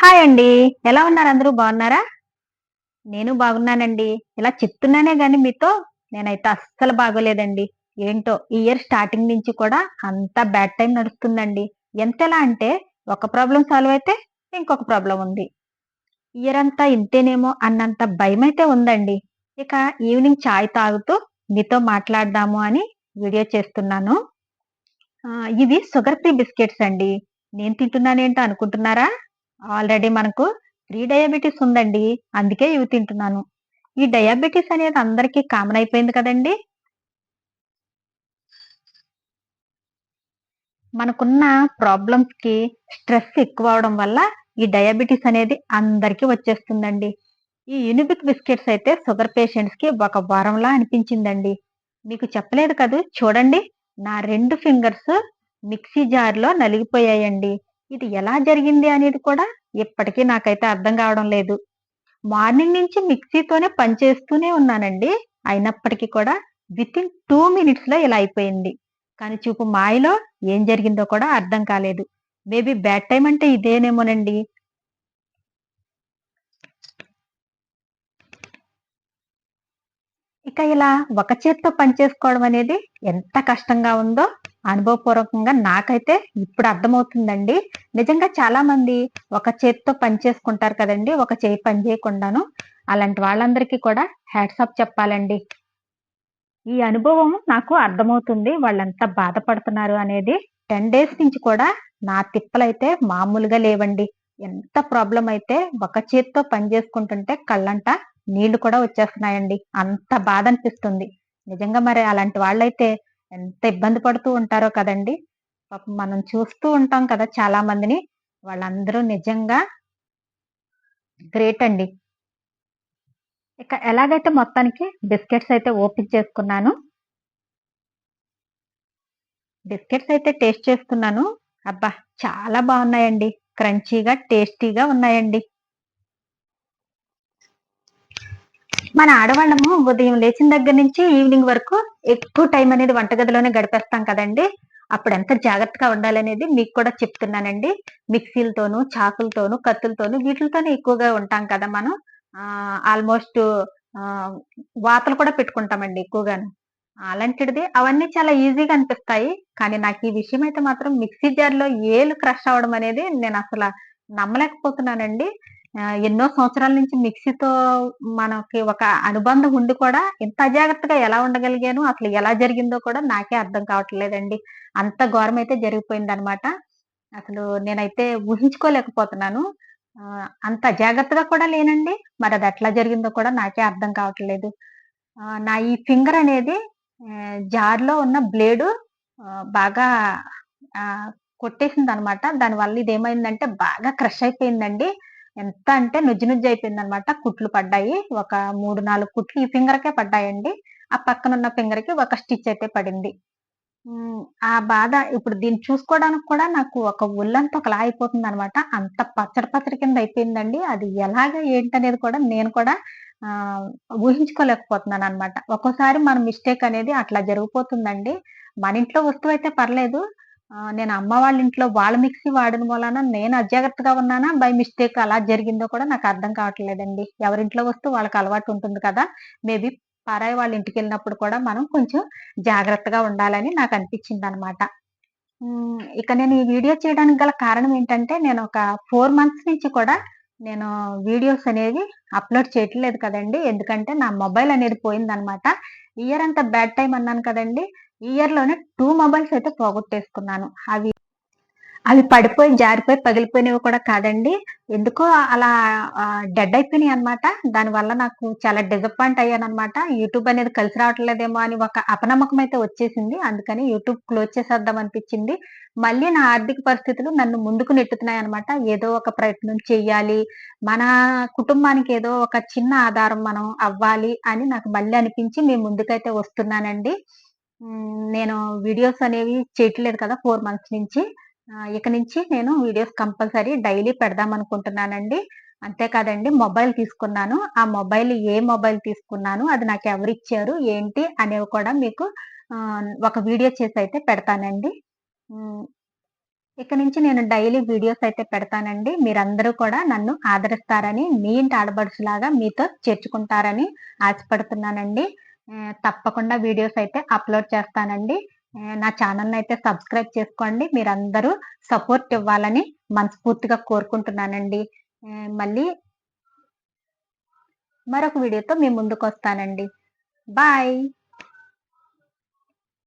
Hi అండి. ఎలా ఉన్నారు అందరూ బాగున్నారా? నేను బాగున్నానండి. ఇలా చెప్తున్నానే కానీ మీతో నేనైతే అస్సలు బాగోలేదండి. ఏంటో ఈ ఇయర్ స్టార్టింగ్ నుంచి కూడా అంత బ్యాడ్ టైం నడుస్తుందండి. ఎంతెలా అంటే ఒక ప్రాబ్లం సాల్వ్ అయితే ఇంకొక ప్రాబ్లం ఉంది. ఇయర్ అంతా ఇంతేనేమో అన్నంత భయం అయితే ఉందండి. ఇక ఈవినింగ్ చాయ్ తాగుతూ మీతో మాట్లాడదాము అని వీడియో చేస్తున్నాను. ఇది ఇవి షుగర్ ఫ్రీ బిస్కెట్స్ అండి. నేను తింటున్నానేంటో అనుకుంటున్నారా? ఆల్రెడీ మనకు ప్రీ డయాబెటిస్ ఉందండి. అందుకే ఇవి తింటున్నాను. ఈ డయాబెటీస్ అనేది అందరికీ కామన్ అయిపోయింది కదండీ! మనకున్న ప్రాబ్లమ్స్‌కి స్ట్రెస్ ఎక్కువ అవడం వల్ల ఈ డయాబెటిస్ అనేది అందరికీ వచ్చేస్తుందండి. ఈ యునిబిక్ బిస్కెట్స్ అయితే షుగర్ పేషెంట్స్‌కి ఒక వారంలా అనిపించిందండి. మీకు చెప్పలేదు కదా చూడండి నా రెండు ఫింగర్స్ మిక్సీ జార్‌లో నలిగిపోయాయండి. ఇది ఎలా జరిగింది అనేది కూడా ఇప్పటికీ నాకైతే అర్థం కావడం లేదు. మార్నింగ్ నుంచి మిక్సీతోనే పని చేస్తూనే ఉన్నానండి. అయినప్పటికీ కూడా వితిన్ టూ మినిట్స్‌లో ఇలా అయిపోయింది. కానీ చూపు మాయలో ఏం జరిగిందో కూడా అర్థం కాలేదు. మేబీ బ్యాడ్ టైం అంటే ఇదేనేమోనండి. ఇక ఇలా ఒక చేత్తో పని చేసుకోవడం అనేది ఎంత కష్టంగా ఉందో అనుభవపూర్వకంగా నాకైతే ఇప్పుడు అర్థమవుతుందండి. నిజంగా చాలా మంది ఒక చేత్తో పని చేసుకుంటారు కదండి ఒక చేయి పని చేయకుండాను. అలాంటి వాళ్ళందరికీ కూడా హ్యాట్స్ ఆఫ్ చెప్పాలండి. ఈ అనుభవం నాకు అర్థమవుతుంది. వాళ్ళెంత బాధపడుతున్నారు అనేది. 10 డేస్ నుంచి కూడా నా తిప్పలైతే మామూలుగా లేవండి. ఎంత ప్రాబ్లమ్ అయితే ఒక చేత్తో పని చేసుకుంటుంటే కళ్ళంట నీళ్ళు కూడా వచ్చేస్తున్నాయండి. అంత బాధ అనిపిస్తుంది నిజంగా మరి అలాంటి వాళ్ళైతే ఎంత ఇబ్బంది పడుతూ ఉంటారో కదండి పాపం మనం చూస్తూ ఉంటాం కదా చాలా మందిని. వాళ్ళందరూ నిజంగా గ్రేట్ అండి. ఇక ఎలాగైతే మొత్తానికి బిస్కెట్స్ అయితే ఓపెన్ చేసుకున్నాను. బిస్కెట్స్ అయితే టేస్ట్ చేస్తున్నాను. అబ్బా! చాలా బాగున్నాయండి క్రంచీగా, టేస్టీగా ఉన్నాయండి. మన ఆడవాళ్ళము ఉదయం లేచిన దగ్గర నుంచి ఈవినింగ్ వరకు ఎక్కువ టైం అనేది వంటగదిలోనే గడిపేస్తాం కదండి అప్పుడు ఎంత జాగ్రత్తగా ఉండాలనేది మీకు కూడా చెప్తున్నానండి. మిక్సీలతోనూ, చాకులతోనూ, కత్తులతోనూ వీటితోనే ఎక్కువగా ఉంటాం కదా మనం. ఆల్‌మోస్ట్ వాతలు కూడా పెట్టుకుంటామండి ఎక్కువగాను. అలాంటిది అవన్నీ చాలా ఈజీగా అనిపిస్తాయి. కానీ నాకు ఈ విషయం అయితే మాత్రం మిక్సీ జార్‌లో ఏలు క్రష్ అవ్వడం అనేది నేను అసలు నమ్మలేకపోతున్నానండి. ఎన్నో సంవత్సరాల నుంచి మిక్సీతో మనకి ఒక అనుబంధం ఉండి కూడా ఇంత అజాగ్రత్తగా ఎలా ఉండగలిగాను, అసలు ఎలా జరిగిందో కూడా నాకే అర్థం కావట్లేదండి. అంత ఘోరమైతే జరిగిపోయిందనమాట. అసలు నేనైతే ఊహించుకోలేకపోతున్నాను. అంత జాగ్రత్తగా కూడా లేనండి. మరి అది ఎట్లా జరిగిందో కూడా నాకే అర్థం కావట్లేదు. నా ఈ ఫింగర్ అనేది జార్‌లో ఉన్న బ్లేడు బాగా కొట్టేసింది అనమాట దానివల్ల ఇదేమైందంటే బాగా క్రష్ అయిపోయిందండి. ఎంత అంటే నుజ్జు నుజ్జు అయిపోయిందనమాట. కుట్లు పడ్డాయి. ఒక 3, 4 కుట్లు ఈ ఫింగర్‌కే పడ్డాయండి. ఆ పక్కన ఉన్న ఫింగర్‌కి ఒక స్టిచ్ అయితే పడింది. ఆ బాధ ఇప్పుడు దీన్ని చూసుకోవడానికి కూడా నాకు ఒక ఒళ్ళంతా ఒకలా అయిపోతుందనమాట. అంత పచ్చడి పచ్చడి కింద అయిపోయిందండి. అది ఎలాగా ఏంటనేది కూడా నేను కూడా ఊహించుకోలేకపోతున్నాను అనమాట ఒక్కోసారి మన మిస్టేక్ అనేది అట్లా జరిగిపోతుందండి. మన ఇంట్లో వస్తువు అయితే పర్లేదు. నేను అమ్మ వాళ్ళ ఇంట్లో వాళ్ళ మిక్సీ వాడిన మూలాన నేను అజాగ్రత్తగా ఉన్నానా, బై మిస్టేక్ అలా జరిగిందో కూడా నాకు అర్థం కావట్లేదండి. ఎవరింట్లో వస్తూ వాళ్ళకి అలవాటు ఉంటుంది కదా! మేబీ పరాయి వాళ్ళ ఇంటికి వెళ్ళినప్పుడు కూడా మనం కొంచెం జాగ్రత్తగా ఉండాలని నాకు అనిపించింది అనమాట ఇక నేను ఈ వీడియో చేయడానికి గల కారణం ఏంటంటే, నేను ఒక ఫోర్ మంత్స్ నుంచి కూడా నేను వీడియోస్ అనేవి అప్‌లోడ్ చేయట్లేదు కదండీ! ఎందుకంటే నా మొబైల్ అనేది పోయిందనమాట. ఇయర్ అంతా బ్యాడ్ టైం అన్నాను కదండీ! ఇయర్‌లోనే టూ మొబైల్స్ అయితే పోగొట్టేసుకున్నాను. అవి అవి పడిపోయి, జారిపోయి, పగిలిపోయినవి కూడా కాదండి. ఎందుకో అలా డెడ్ అయిపోయినాయి అనమాట దానివల్ల నాకు చాలా డిసప్పాయింట్ అయ్యానన్నమాట. యూట్యూబ్ అనేది కలిసి రావట్లేదేమో అని ఒక అపనమ్మకం అయితే వచ్చేసింది. అందుకని యూట్యూబ్ క్లోజ్ చేసేద్దాం అనిపించింది. మళ్ళీ నా ఆర్థిక పరిస్థితులు నన్ను ముందుకు నెట్టుతున్నాయి అనమాట ఏదో ఒక ప్రయత్నం చెయ్యాలి. మన కుటుంబానికి ఏదో ఒక చిన్న ఆధారం మనం అవ్వాలి అని నాకు మళ్ళీ అనిపించి మీ ముందుకైతే వస్తున్నానండి. నేను వీడియోస్ అనేవి చేయట్లేదు కదా! ఫోర్ మంత్స్ నుంచి. ఇక నుంచి నేను వీడియోస్ కంపల్సరీ డైలీ పెడదాం అనుకుంటున్నానండి అంతేకాదండి మొబైల్ తీసుకున్నాను. ఆ మొబైల్ ఏ మొబైల్ తీసుకున్నాను, అది నాకు ఎవరు ఇచ్చారు ఏంటి అనేవి కూడా మీకు ఒక వీడియో చేసి అయితే పెడతానండి. ఇక నుంచి నేను డైలీ వీడియోస్ అయితే పెడతానండి మీరందరూ కూడా నన్ను ఆదరిస్తారని మీ ఇంటి ఆడబడుచులాగా మీతో చేర్చుకుంటారని ఆశపడుతున్నానండి తప్పకుండా వీడియోస్ అయితే అప్లోడ్ చేస్తానండి. నా ఛానల్ని అయితే సబ్స్క్రైబ్ చేసుకోండి. మీరందరూ సపోర్ట్ ఇవ్వాలని మనస్ఫూర్తిగా కోరుకుంటున్నానండి. మళ్ళీ మరొక వీడియోతో మీ ముందుకు వస్తానండి బాయ్.